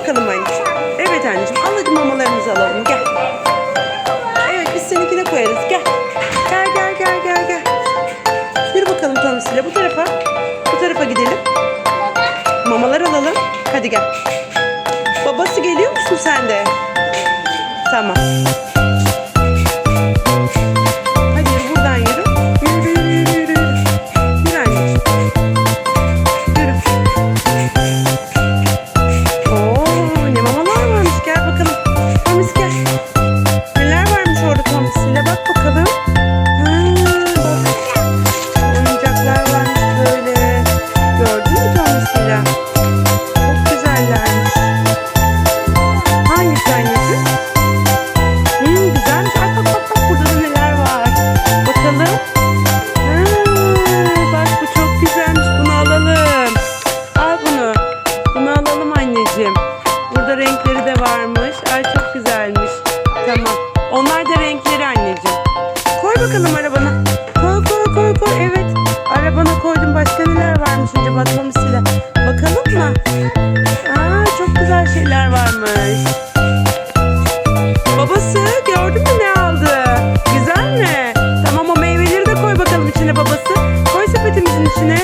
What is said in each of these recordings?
bakalım anneciğim. Evet anneciğim al hadi mamalarımızı alalım gel. Evet biz seninkine koyarız gel. Gel gel gel gel gel. Yürü bakalım Tommy'siyle bu tarafa. Bu tarafa gidelim. Mamalar alalım. Hadi gel. Babası geliyor musun sen de? Tamam. Varmış acaba Tommy'siyle? Bakalım mı? Aa çok güzel şeyler varmış. Babası gördün mü ne aldı? Güzel mi? Tamam o meyveleri de koy bakalım içine babası. Koy sepetimizin içine.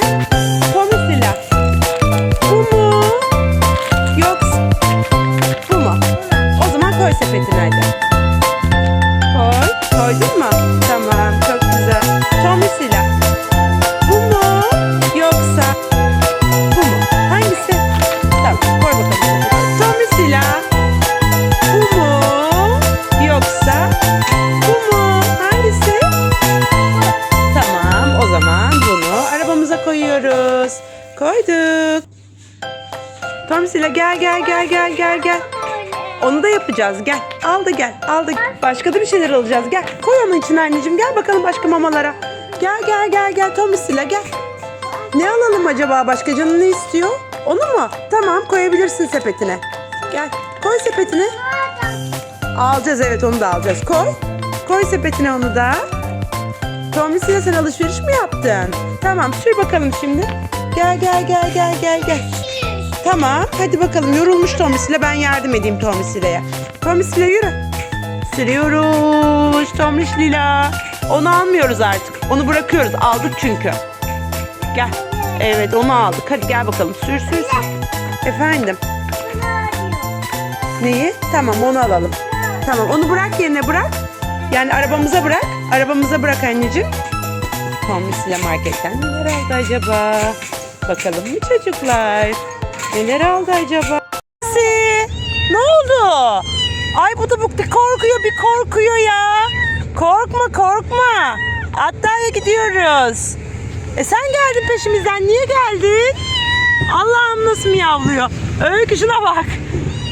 Koyduk. Tomsila gel gel gel gel gel gel. Onu da yapacağız. Gel. Al da gel. Al da başka da bir şeyler alacağız. Gel. Koy onun içine anneciğim. Gel bakalım başka mamalara. Gel gel gel gel Tomsila gel. Ne alalım acaba? Başka canın ne istiyor? Onu mu? Tamam koyabilirsin sepetine. Gel. Koy sepetine. Alacağız evet onu da alacağız. Koy. Koy sepetine onu da. Tommy'siyle sen alışveriş mi yaptın? Tamam sür bakalım şimdi. Gel gel gel gel gel gel. Tamam hadi bakalım yorulmuş Tommy'siyle ben yardım edeyim Tommy'sile'ye. Tommy'siyle yürü. Sürüyoruz Tommy's Lila. Onu almıyoruz artık. Onu bırakıyoruz. Aldık çünkü. Gel. Evet onu aldık. Hadi gel bakalım. Sür sür sür. Efendim. Neyi? Tamam onu alalım. Tamam onu bırak yerine bırak. Yani arabamıza bırak. Arabamıza bırak anneciğim. Tommy'siyle marketten neler aldı acaba? Bakalım mı çocuklar? Neler aldı acaba? Ne oldu? Ay bu da bu korkuyor bir korkuyor ya. Korkma korkma. Hatta'ya gidiyoruz. E sen geldin peşimizden. Niye geldin? Allah'ım nasıl miyavlıyor. Öykü şuna bak.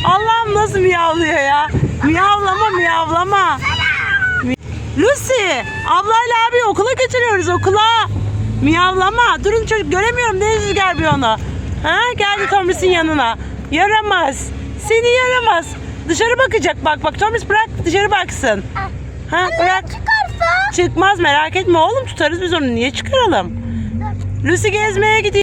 Allah'ım nasıl miyavlıyor ya. Miyavlama miyavlama. Lucy, ablayla abi okula götürüyoruz okula. Miyavlama. Durun çocuk göremiyorum. Ne rüzgar bir onu. Ha geldi Thomas'ın yanına. Yaramaz. Seni yaramaz. Dışarı bakacak bak bak Thomas bırak dışarı baksın. Ha bırak. Çıkarsa? Çıkmaz merak etme oğlum tutarız biz onu. Niye çıkaralım? Lucy gezmeye gidiyor.